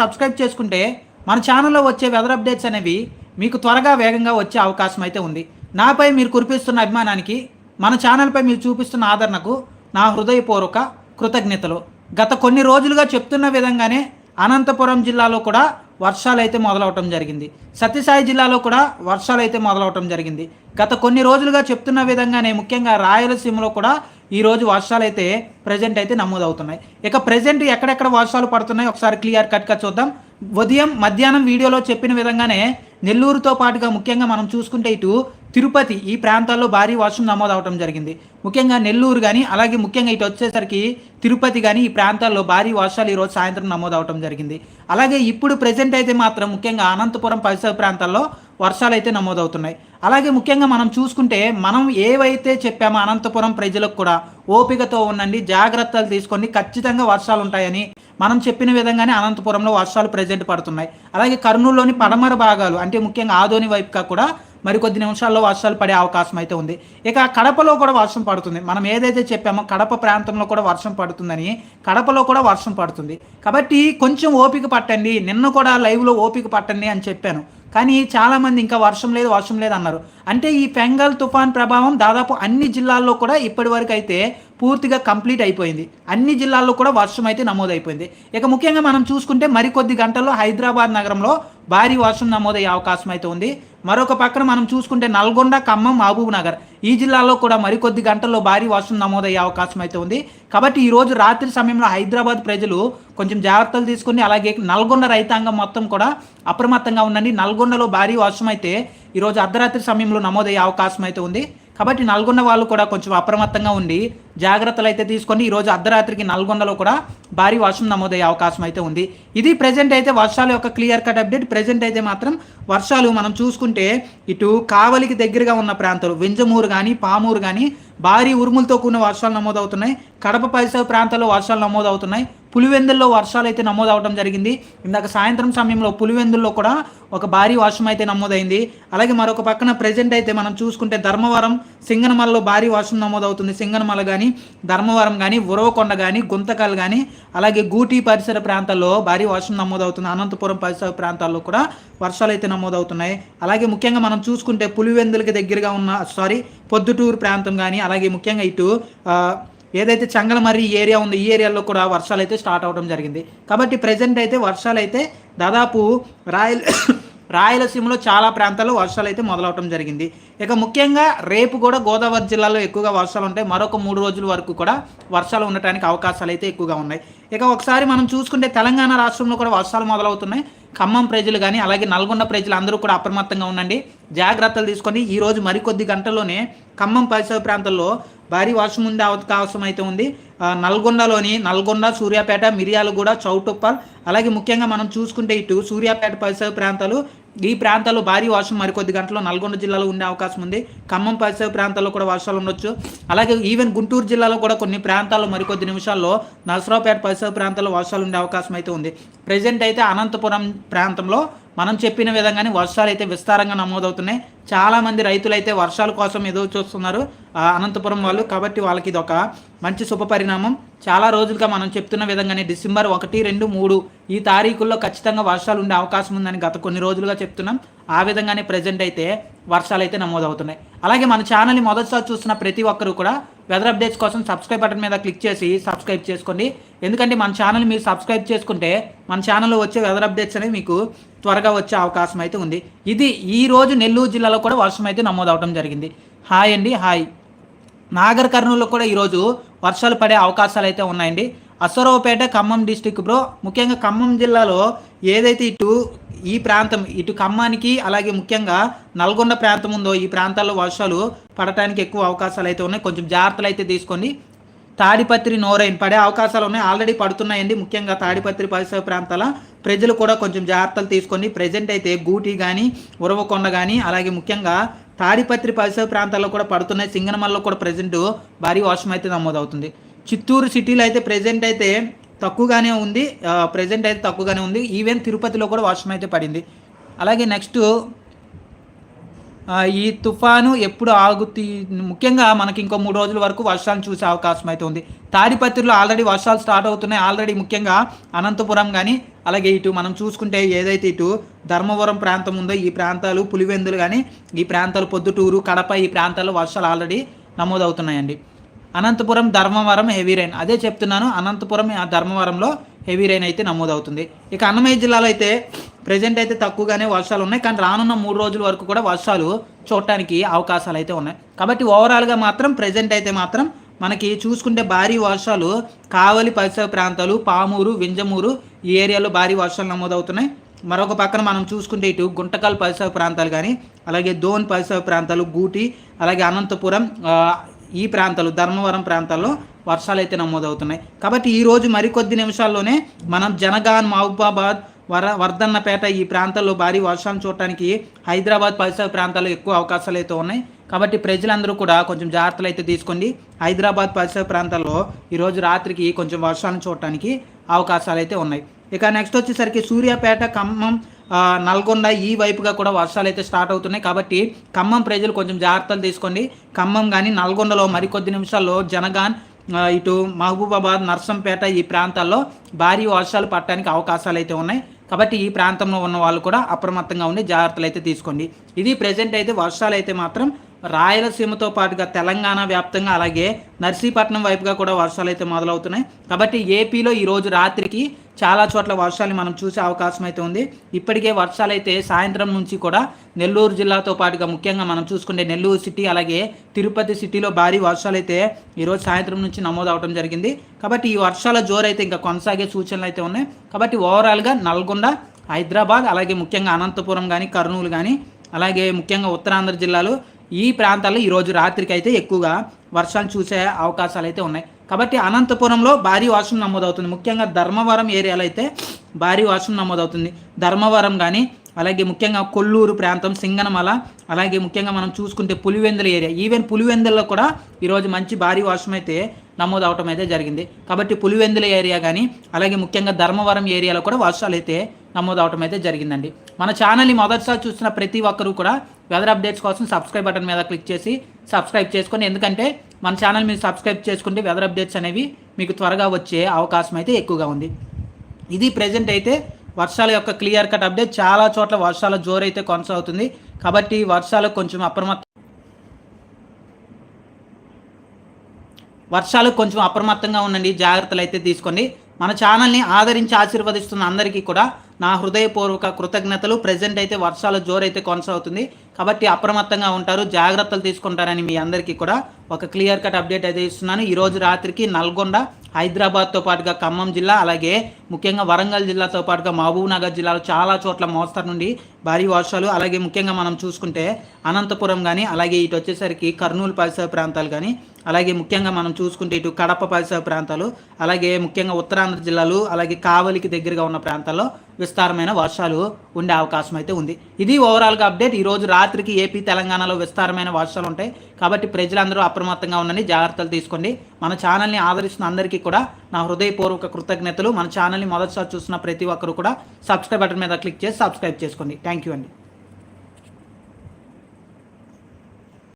Subscribe చేసుకుంటే మన ఛానల్లో వచ్చే వెదర్ అప్డేట్స్ అనేవి మీకు త్వరగా వేగంగా వచ్చే అవకాశం అయితే ఉంది. నాపై మీరు కురిపిస్తున్న అభిమానానికి మన ఛానల్పై మీరు చూపిస్తున్న ఆదరణకు నా హృదయపూర్వక కృతజ్ఞతలు. గత కొన్ని రోజులుగా చెప్తున్న విధంగానే అనంతపురం జిల్లాలో కూడా వర్షాలు అయితే మొదలవటం జరిగింది. సత్యసాయి జిల్లాలో కూడా వర్షాలు అయితే మొదలవటం జరిగింది. గత కొన్ని రోజులుగా చెప్తున్న విధంగానే ముఖ్యంగా రాయలసీమలో కూడా ఈ రోజు వర్షాలు అయితే ప్రజెంట్ అయితే నమోదవుతున్నాయి. ఇక ప్రజెంట్ ఎక్కడెక్కడ వర్షాలు పడుతున్నాయి ఒకసారి క్లియర్ కట్గా చూద్దాం. ఉదయం మధ్యాహ్నం వీడియోలో చెప్పిన విధంగానే నెల్లూరుతో పాటుగా ముఖ్యంగా మనం చూసుకుంటే ఇటు తిరుపతి ఈ ప్రాంతాల్లో భారీ వర్షం నమోదవటం జరిగింది. ముఖ్యంగా నెల్లూరు కానీ అలాగే ముఖ్యంగా ఇటు వచ్చేసరికి తిరుపతి కానీ ఈ ప్రాంతాల్లో భారీ వర్షాలు ఈరోజు సాయంత్రం నమోదవటం జరిగింది. అలాగే ఇప్పుడు ప్రజెంట్ అయితే మాత్రం ముఖ్యంగా అనంతపురం పరిసర ప్రాంతాల్లో వర్షాలు అయితే నమోదవుతున్నాయి. అలాగే ముఖ్యంగా మనం చూసుకుంటే మనం ఏవైతే చెప్పామో అనంతపురం ప్రజలకు కూడా ఓపికతో ఉండండి జాగ్రత్తలు తీసుకొని ఖచ్చితంగా వర్షాలు ఉంటాయని మనం చెప్పిన విధంగానే అనంతపురంలో వర్షాలు ప్రజెంట్ పడుతున్నాయి. అలాగే కర్నూలులోని పడమర భాగాలు అంటే ముఖ్యంగా ఆదోని వైపుగా కూడా మరికొద్ది నిమిషాల్లో వర్షాలు పడే అవకాశం అయితే ఉంది. ఇక కడపలో కూడా వర్షం పడుతుంది. మనం ఏదైతే చెప్పామో కడప ప్రాంతంలో కూడా వర్షం పడుతుందని కడపలో కూడా వర్షం పడుతుంది. కాబట్టి కొంచెం ఓపిక పట్టండి నిన్న కూడా లైవ్లో ఓపిక పట్టండి అని చెప్పాను. కానీ చాలామంది ఇంకా వర్షం లేదు వర్షం లేదు అన్నారు. అంటే ఈ ఫెంగల్ తుఫాన్ ప్రభావం దాదాపు అన్ని జిల్లాల్లో కూడా ఇప్పటి వరకు అయితే పూర్తిగా కంప్లీట్ అయిపోయింది. అన్ని జిల్లాల్లో కూడా వర్షం అయితే నమోదైపోయింది. ఇక ముఖ్యంగా మనం చూసుకుంటే మరికొద్ది గంటల్లో హైదరాబాద్ నగరంలో భారీ వర్షం నమోదయ్యే అవకాశం అయితే ఉంది. మరొక పక్కన మనం చూసుకుంటే నల్గొండ ఖమ్మం మహబూబ్ నగర్ ఈ జిల్లాలో కూడా మరికొద్ది గంటల్లో భారీ వర్షం నమోదయ్యే అవకాశం అయితే ఉంది. కాబట్టి ఈరోజు రాత్రి సమయంలో హైదరాబాద్ ప్రజలు కొంచెం జాగ్రత్తలు తీసుకుని అలాగే నల్గొండ రైతాంగం మొత్తం కూడా అప్రమత్తంగా ఉండండి. నల్గొండలో భారీ వర్షం అయితే ఈరోజు అర్ధరాత్రి సమయంలో నమోదయ్యే అవకాశం అయితే ఉంది. కాబట్టి నల్గొండ వాళ్ళు కూడా కొంచెం అప్రమత్తంగా ఉండి జాగ్రత్తలు అయితే తీసుకొని ఈరోజు అర్ధరాత్రికి నల్గొండలో కూడా భారీ వర్షం నమోదయ్యే అవకాశం అయితే ఉంది. ఇది ప్రజెంట్ అయితే వర్షాల యొక్క క్లియర్ కట్ అప్డేట్ ప్రజెంట్ అయితే మాత్రం వర్షాలు మనం చూసుకుంటే ఇటు కావలికి దగ్గరగా ఉన్న ప్రాంతాలు వెంజమూరు కానీ పామూరు కానీ భారీ ఉరుములతో కూడిన వర్షాలు నమోదవుతున్నాయి. కడప పరిసర ప్రాంతాల్లో వర్షాలు నమోదవుతున్నాయి. పులివెందుల్లో వర్షాలు అయితే నమోదవడం జరిగింది. ఇందాక సాయంత్రం సమయంలో పులివెందుల్లో కూడా ఒక భారీ వర్షం అయితే నమోదైంది. అలాగే మరొక పక్కన ప్రజెంట్ అయితే మనం చూసుకుంటే ధర్మవరం సింగనమలలో భారీ వర్షం నమోదవుతుంది. సింగనమల కానీ ధర్మవరం కానీ ఉరవకొండ కానీ గుంతకల్ కానీ అలాగే గూటి పరిసర ప్రాంతాల్లో భారీ వర్షం నమోదవుతుంది. అనంతపురం పరిసర ప్రాంతాల్లో కూడా వర్షాలు అయితే నమోదవుతున్నాయి. అలాగే ముఖ్యంగా మనం చూసుకుంటే పులివెందులకి దగ్గరగా ఉన్న సారీ పొద్దుటూరు ప్రాంతం కానీ అలాగే ముఖ్యంగా ఇటు ఏదైతే చంగలమర్రి ఏరియా ఉందో ఈ ఏరియాలో కూడా వర్షాలు అయితే స్టార్ట్ అవడం జరిగింది. కాబట్టి ప్రజెంట్ అయితే వర్షాలు అయితే దాదాపు రాయల రాయలసీమలో చాలా ప్రాంతాల్లో వర్షాలు అయితే మొదలవటం జరిగింది. ఇక ముఖ్యంగా రేపు కూడా గోదావరి జిల్లాలో ఎక్కువగా వర్షాలు ఉంటాయి మరొక మూడు రోజుల వరకు కూడా వర్షాలు ఉండటానికి అవకాశాలు అయితే ఎక్కువగా ఉన్నాయి. ఇక ఒకసారి మనం చూసుకుంటే తెలంగాణ రాష్ట్రంలో కూడా వర్షాలు మొదలవుతున్నాయి. ఖమ్మం ప్రజలు కానీ అలాగే నల్గొండ ప్రజలు అందరూ కూడా అప్రమత్తంగా ఉండండి. జాగ్రత్తలు తీసుకొని ఈ రోజు మరికొద్ది గంటల్లోనే ఖమ్మం పరిసర ప్రాంతాల్లో భారీ వర్షం ఉండే అవకాశం అయితే ఉంది. నల్గొండలోని నల్గొండ సూర్యాపేట మిరియాలగూడ చౌటుప్పల్ అలాగే ముఖ్యంగా మనం చూసుకుంటే ఇటు సూర్యాపేట పరిసర ప్రాంతాలు ఈ ప్రాంతాల్లో భారీ వర్షం మరికొద్ది గంటల్లో నల్గొండ జిల్లాలో ఉండే అవకాశం ఉంది. ఖమ్మం పరిసర ప్రాంతాల్లో కూడా వర్షాలు ఉండొచ్చు. అలాగే ఈవెన్ గుంటూరు జిల్లాలో కూడా కొన్ని ప్రాంతాల్లో మరికొద్ది నిమిషాల్లో నర్సరావుపేట పరిసర ప్రాంతాల్లో వర్షాలు ఉండే అవకాశం అయితే ఉంది. ప్రజెంట్ అయితే అనంతపురం ప్రాంతంలో మనం చెప్పిన విధంగానే వర్షాలు అయితే విస్తారంగా నమోదవుతున్నాయి. చాలామంది రైతులైతే రైతులు అయితే వర్షాల కోసం ఏదో చూస్తున్నారు ఆ, అనంతపురం వాళ్ళు. కాబట్టి వాళ్ళకి ఇది ఒక మంచి శుభ పరిణామం. చాలా రోజులుగా మనం చెప్తున్న విధంగానే డిసెంబర్ ఒకటి రెండు మూడు ఈ తారీఖుల్లో ఖచ్చితంగా వర్షాలు ఉండే అవకాశం ఉందని గత కొన్ని రోజులుగా చెప్తున్నాం. ఆ విధంగానే ప్రజెంట్ అయితే వర్షాలు అయితే నమోదవుతున్నాయి. అలాగే మన ఛానల్ని మొదటిసారి చూస్తున్న ప్రతి ఒక్కరు కూడా వెదర్ అప్డేట్స్ కోసం సబ్స్క్రైబ్ బటన్ మీద క్లిక్ చేసి సబ్స్క్రైబ్ చేసుకోండి. ఎందుకంటే మన ఛానల్ మీరు సబ్స్క్రైబ్ చేసుకుంటే మన ఛానల్లో వచ్చే వెదర్ అప్డేట్స్ అనేవి మీకు త్వరగా వచ్చే అవకాశం అయితే ఉంది. ఇది ఈరోజు నెల్లూరు జిల్లాలో కూడా వర్షం అయితే నమోదవడం జరిగింది. హాయ్ అండి హాయ్. నాగర్ కర్నూలులో కూడా ఈరోజు వర్షాలు పడే అవకాశాలు అయితే ఉన్నాయండి. అసరావుపేట ఖమ్మం డిస్టిక్ బ్రో ముఖ్యంగా ఖమ్మం జిల్లాలో ఏదైతే ఇటు ఈ ప్రాంతం ఇటు ఖమ్మానికి అలాగే ముఖ్యంగా నల్గొండ ప్రాంతం ఉందో ఈ ప్రాంతాల్లో వర్షాలు పడటానికి ఎక్కువ అవకాశాలు అయితే ఉన్నాయి. కొంచెం జాగ్రత్తలు అయితే తీసుకోండి. తాడిపత్రి నోరైన్ పడే అవకాశాలు ఉన్నాయి. ఆల్రెడీ పడుతున్నాయండి. ముఖ్యంగా తాడిపత్రి పరిసర ప్రాంతాల ప్రజలు కూడా కొంచెం జాగ్రత్తలు తీసుకొని ప్రజెంట్ అయితే గూటి కానీ ఉరవకొండ కానీ అలాగే ముఖ్యంగా తాడిపత్రి పరిసర ప్రాంతాల్లో కూడా పడుతున్నాయి. సింగనమల్లో కూడా ప్రజెంట్ భారీ వర్షం అయితే నమోదవుతుంది. చిత్తూరు సిటీలో అయితే ప్రజెంట్ అయితే తక్కువగానే ఉంది. ప్రజెంట్ అయితే తక్కువగానే ఉంది. ఈవెన్ తిరుపతిలో కూడా వర్షం అయితే పడింది. అలాగే నెక్స్ట్ ఈ తుఫాను ఎప్పుడు ఆగుతీ ముఖ్యంగా మనకి ఇంకో మూడు రోజుల వరకు వర్షాలు చూసే అవకాశం అయితే ఉంది. తాడిపత్రిలో ఆల్రెడీ వర్షాలు స్టార్ట్ అవుతున్నాయి. ఆల్రెడీ ముఖ్యంగా అనంతపురం కానీ అలాగే ఇటు మనం చూసుకుంటే ఏదైతే ఇటు ధర్మవరం ప్రాంతం ఉందో ఈ ప్రాంతాలు పులివెందులు కానీ ఈ ప్రాంతాలు పొద్దుటూరు కడప ఈ ప్రాంతాల్లో వర్షాలు ఆల్రెడీ నమోదవుతున్నాయండి. అనంతపురం ధర్మవరం హెవీ రైన్ అదే చెప్తున్నాను అనంతపురం ఆ ధర్మవరంలో హెవీ రైన్ అయితే నమోదవుతుంది. ఇక అన్నమయ్య జిల్లాలో అయితే ప్రజెంట్ అయితే తక్కువగానే వర్షాలు ఉన్నాయి కానీ రానున్న మూడు రోజుల వరకు కూడా వర్షాలు చూడటానికి అవకాశాలు అయితే ఉన్నాయి. కాబట్టి ఓవరాల్గా మాత్రం ప్రజెంట్ అయితే మాత్రం మనకి చూసుకుంటే భారీ వర్షాలు కావలి పరిసర ప్రాంతాలు పామూరు వింజమూరు ఈ ఏరియాలో భారీ వర్షాలు నమోదవుతున్నాయి. మరొక పక్కన మనం చూసుకుంటే ఇటు గుంటకల్ పరిసర ప్రాంతాలు కానీ అలాగే దోన్ పరిసర ప్రాంతాలు గూటి అలాగే అనంతపురం ఈ ప్రాంతాలు ధర్మవరం ప్రాంతాల్లో వర్షాలు అయితే నమోదవుతున్నాయి. కాబట్టి ఈ రోజు మరికొద్ది నిమిషాల్లోనే మనం జనగాన్ మహబూబాబాద్ వర వర్ధన్నపేట ఈ ప్రాంతాల్లో భారీ వర్షాలు చూడటానికి హైదరాబాద్ పరిసర ప్రాంతాల్లో ఎక్కువ అవకాశాలు అయితే ఉన్నాయి. కాబట్టి ప్రజలందరూ కూడా కొంచెం జాగ్రత్తలు అయితే తీసుకోండి. హైదరాబాద్ పరిసర ప్రాంతాల్లో ఈరోజు రాత్రికి కొంచెం వర్షాలను చూడటానికి అవకాశాలు అయితే ఉన్నాయి. ఇక నెక్స్ట్ వచ్చేసరికి సూర్యాపేట ఖమ్మం నల్గొండ ఈ వైపుగా కూడా వర్షాలు అయితే స్టార్ట్ అవుతున్నాయి. కాబట్టి ఖమ్మం ప్రజలు కొంచెం జాగ్రత్తలు తీసుకోండి. ఖమ్మం కానీ నల్గొండలో మరికొద్ది నిమిషాల్లో జనగాన్ ఇటు మహబూబాబాద్ నర్సంపేట ఈ ప్రాంతాల్లో భారీ వర్షాలు పడటానికి అవకాశాలు అయితే ఉన్నాయి. కాబట్టి ఈ ప్రాంతంలో ఉన్న వాళ్ళు కూడా అప్రమత్తంగా ఉండి జాగ్రత్తలు అయితే తీసుకోండి. ఇది ప్రజెంట్ అయితే వర్షాలు అయితే మాత్రం రాయలసీమతో పాటుగా తెలంగాణ వ్యాప్తంగా అలాగే నర్సీపట్నం వైపుగా కూడా వర్షాలు అయితే మొదలవుతున్నాయి. కాబట్టి ఏపీలో ఈరోజు రాత్రికి చాలా చోట్ల వర్షాలు మనం చూసే అవకాశం అయితే ఉంది. ఇప్పటికే వర్షాలు అయితే సాయంత్రం నుంచి కూడా నెల్లూరు జిల్లాతో పాటుగా ముఖ్యంగా మనం చూసుకుంటే నెల్లూరు సిటీ అలాగే తిరుపతి సిటీలో భారీ వర్షాలు అయితే ఈరోజు సాయంత్రం నుంచి నమోదవడం జరిగింది. కాబట్టి ఈ వర్షాల జోరైతే ఇంకా కొనసాగే సూచనలు అయితే ఉన్నాయి. కాబట్టి ఓవరాల్గా నల్గొండ హైదరాబాద్ అలాగే ముఖ్యంగా అనంతపురం కానీ కర్నూలు కానీ అలాగే ముఖ్యంగా ఉత్తరాంధ్ర జిల్లాలో ఈ ప్రాంతాల్లో ఈరోజు రాత్రికి అయితే ఎక్కువగా వర్షాలు చూసే అవకాశాలు అయితే ఉన్నాయి. కాబట్టి అనంతపురంలో భారీ వర్షం నమోదవుతుంది. ముఖ్యంగా ధర్మవరం ఏరియాలో అయితే భారీ వర్షం నమోదవుతుంది. ధర్మవరం కానీ అలాగే ముఖ్యంగా కొల్లూరు ప్రాంతం సింగనమల అలాగే ముఖ్యంగా మనం చూసుకుంటే పులివెందుల ఏరియా. ఈవెన్ పులివెందుల్లో కూడా ఈరోజు మంచి భారీ వర్షం అయితే నమోదు అవటం అయితే జరిగింది. కాబట్టి పులివెందుల ఏరియా కానీ అలాగే ముఖ్యంగా ధర్మవరం ఏరియాలో కూడా వర్షాలు అయితే నమోదు అవటం అయితే జరిగిందండి. మన ఛానల్ని మొదటిసారి చూస్తున్న ప్రతి ఒక్కరూ కూడా వెదర్ అప్డేట్స్ కోసం సబ్స్క్రైబ్ బటన్ మీద క్లిక్ చేసి సబ్స్క్రైబ్ చేసుకొని ఎందుకంటే మన ఛానల్ మీరు సబ్స్క్రైబ్ చేసుకుంటే వెదర్ అప్డేట్స్ అనేవి మీకు త్వరగా వచ్చే అవకాశం అయితే ఎక్కువగా ఉంది. ఇది ప్రజెంట్ అయితే వర్షాల యొక్క క్లియర్ కట్ అప్డేట్ చాలా చోట్ల వర్షాల జోరైతే కొనసాగుతుంది. కాబట్టి వర్షాలకు కొంచెం అప్రమత్త వర్షాలు కొంచెం అప్రమత్తంగా ఉండండి. జాగ్రత్తలు అయితే తీసుకోండి. మన ఛానల్ని ఆదరించి ఆశీర్వదిస్తున్న అందరికీ కూడా నా హృదయపూర్వక కృతజ్ఞతలు. ప్రజెంట్ అయితే వర్షాల జోరైతే కొనసాగుతుంది. కాబట్టి అప్రమత్తంగా ఉంటారు. జాగ్రత్తలు తీసుకుంటారని మీ అందరికీ కూడా ఒక క్లియర్ కట్ అప్డేట్ అయితే ఇస్తున్నాను. ఈరోజు రాత్రికి నల్గొండ హైదరాబాద్తో పాటుగా ఖమ్మం జిల్లా అలాగే ముఖ్యంగా వరంగల్ జిల్లాతో పాటుగా మహబూబ్నగర్ జిల్లాలో చాలా చోట్ల మోస్తరు నుండి భారీ వర్షాలు. అలాగే ముఖ్యంగా మనం చూసుకుంటే అనంతపురం కానీ అలాగే ఇటు వచ్చేసరికి కర్నూలు పరిసర ప్రాంతాలు కానీ అలాగే ముఖ్యంగా మనం చూసుకుంటే ఇటు కడప పరిసర ప్రాంతాలు అలాగే ముఖ్యంగా ఉత్తరాంధ్ర జిల్లాలు అలాగే కావలికి దగ్గరగా ఉన్న ప్రాంతాల్లో విస్తారమైన వర్షాలు ఉండే అవకాశం అయితే ఉంది. ఇది ఓవరాల్గా అప్డేట్. ఈ రోజు రాత్రికి ఏపీ తెలంగాణలో విస్తారమైన వర్షాలు ఉంటాయి. కాబట్టి ప్రజలందరూ అప్రమత్తంగా ఉండండి జాగ్రత్తలు తీసుకోండి. మన ఛానల్ని ఆదరిస్తున్న అందరికీ కూడా నా హృదయపూర్వక కృతజ్ఞతలు. మన ఛానల్ని మొదటిసారి చూసిన ప్రతి ఒక్కరు కూడా సబ్స్క్రైబ్ బటన్ మీద క్లిక్ చేసి సబ్స్క్రైబ్ చేసుకోండి. థ్యాంక్ యూ అండి.